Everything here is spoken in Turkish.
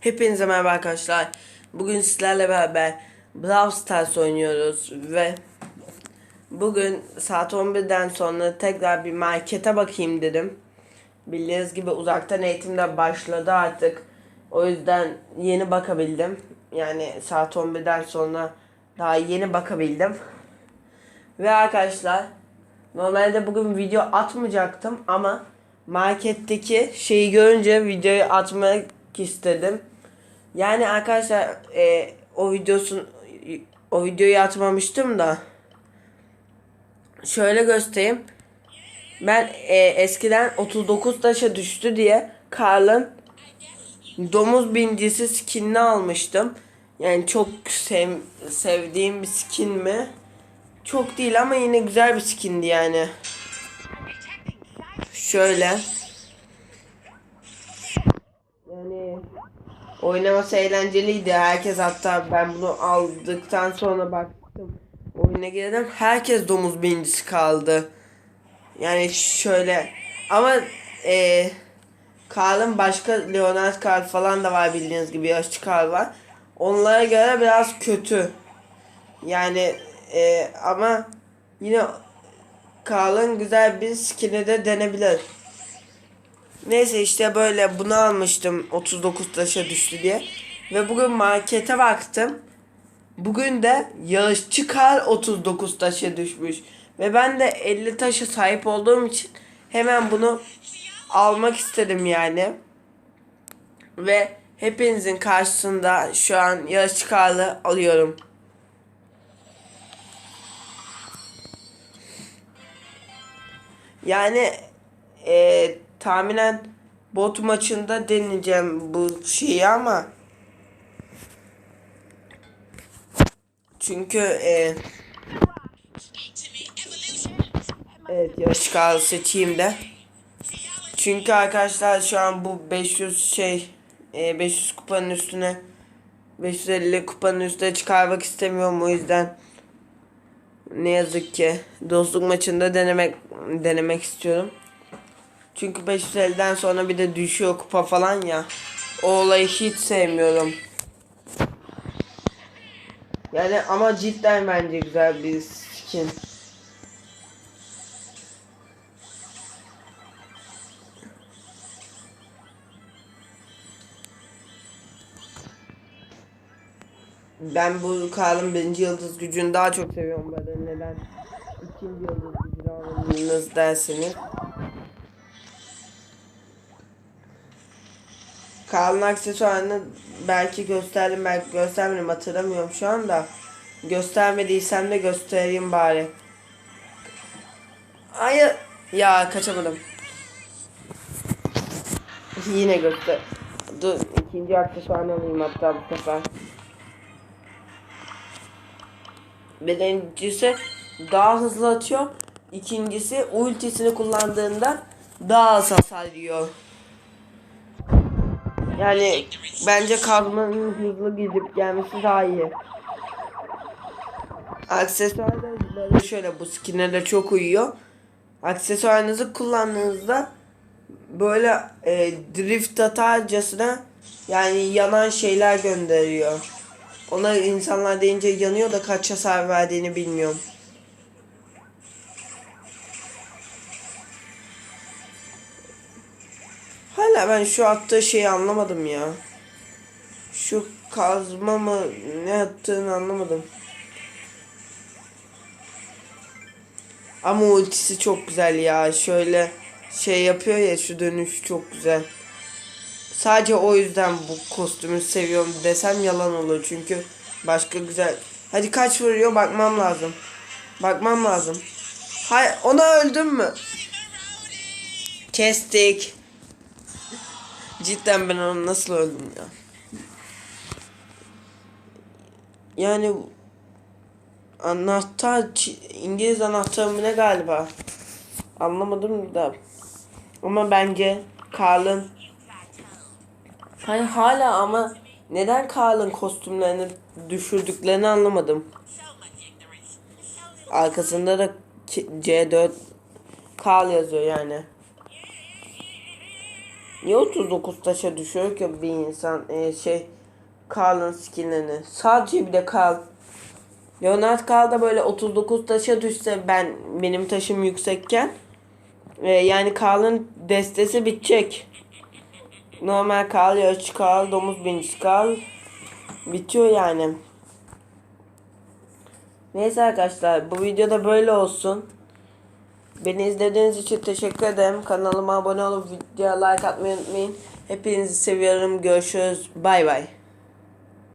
Hepinize merhaba arkadaşlar. Bugün sizlerle beraber Brawl Stars oynuyoruz ve bugün saat 11'den sonra tekrar bir markete bakayım dedim. Bildiğiniz gibi uzaktan eğitim de başladı artık. O yüzden yeni bakabildim. Yani saat 11'den sonra daha yeni bakabildim. Ve arkadaşlar normalde bugün video atmayacaktım ama marketteki şeyi görünce videoyu atmak istedim. Yani arkadaşlar e, o videosun o videoyu atmamıştım da şöyle göstereyim. Ben e, eskiden 39 taşa düştü diye Karl'ın domuz bincisi skinini almıştım. Yani çok sev, sevdiğim bir skin mi? Çok değil ama yine güzel bir skindi yani. Şöyle. Yani oynaması eğlenceliydi. Herkes hatta ben bunu aldıktan sonra baktım. Oyuna giren herkes domuz bincisi kaldı. Yani şöyle ama e, Karl'ın başka Leonard Karl falan da var bildiğiniz gibi yaşlı Karl var. Onlara göre biraz kötü. Yani e, ama yine Karl'ın güzel bir skin'i de denebilir. Neyse işte böyle bunu almıştım 39 taşa düştü diye. Ve bugün markete baktım. Bugün de yarışçı kar 39 taşa düşmüş. Ve ben de 50 taşa sahip olduğum için hemen bunu almak istedim yani. Ve hepinizin karşısında şu an yarışçı karlı alıyorum. Yani e, tahminen bot maçında deneyeceğim bu şeyi ama. Çünkü e, evet yarış kağıdı seçeyim de. Çünkü arkadaşlar şu an bu 500 şey e, 500 kupanın üstüne 550 kupanın üstüne çıkarmak istemiyorum. O yüzden ne yazık ki dostluk maçında denemek denemek istiyorum. Çünkü 550'den sonra bir de düşüyor kupa falan ya. O olayı hiç sevmiyorum. Yani ama cidden bence güzel bir skin. Ben bu Karl'ın birinci yıldız gücünü daha çok seviyorum böyle neden ikinci yıldız gücünü alınız derseniz. Karl'ın aksesuarını belki gösterdim belki göstermedim hatırlamıyorum şu anda. Göstermediysem de göstereyim bari. Hayır. Ya kaçamadım. Yine göster. Dur ikinci aksesuarını alayım hatta bu sefer. Birincisi daha hızlı atıyor. İkincisi ultisini kullandığında daha az hasar yiyor. Yani bence kazmanın hızlı gidip gelmesi daha iyi. Aksesuar şöyle bu skin'e de çok uyuyor. Aksesuarınızı kullandığınızda böyle e, drift atarcasına yani yanan şeyler gönderiyor. Ona insanlar deyince yanıyor da kaç hasar verdiğini bilmiyorum. Ben şu attığı şeyi anlamadım ya. Şu kazma mı ne attığını anlamadım. Ama ultisi çok güzel ya. Şöyle şey yapıyor ya şu dönüş çok güzel. Sadece o yüzden bu kostümü seviyorum desem yalan olur çünkü başka güzel. Hadi kaç vuruyor bakmam lazım. Bakmam lazım. Hay ona öldüm mü? Kestik. Cidden ben onu nasıl öldüm ya? Yani anahtar İngiliz anahtarı mı ne galiba? Anlamadım da. Ama bence Karl'ın Hani hala ama neden Karl'ın kostümlerini düşürdüklerini anlamadım. Arkasında da K- C4 Karl yazıyor yani. Niye 39 taşa düşüyor ki bir insan e, şey Karl'ın skinlerini? Sadece bir de Karl. Leonard Karl da böyle 39 taşa düşse ben benim taşım yüksekken e, yani Karl'ın destesi bitecek. Normal Karl, yarışçı Karl, domuz binicisi Karl bitiyor yani. Neyse arkadaşlar bu videoda böyle olsun. Beni izlediğiniz için teşekkür ederim. Kanalıma abone olup videoya like atmayı unutmayın. Hepinizi seviyorum. Görüşürüz. Bay bay.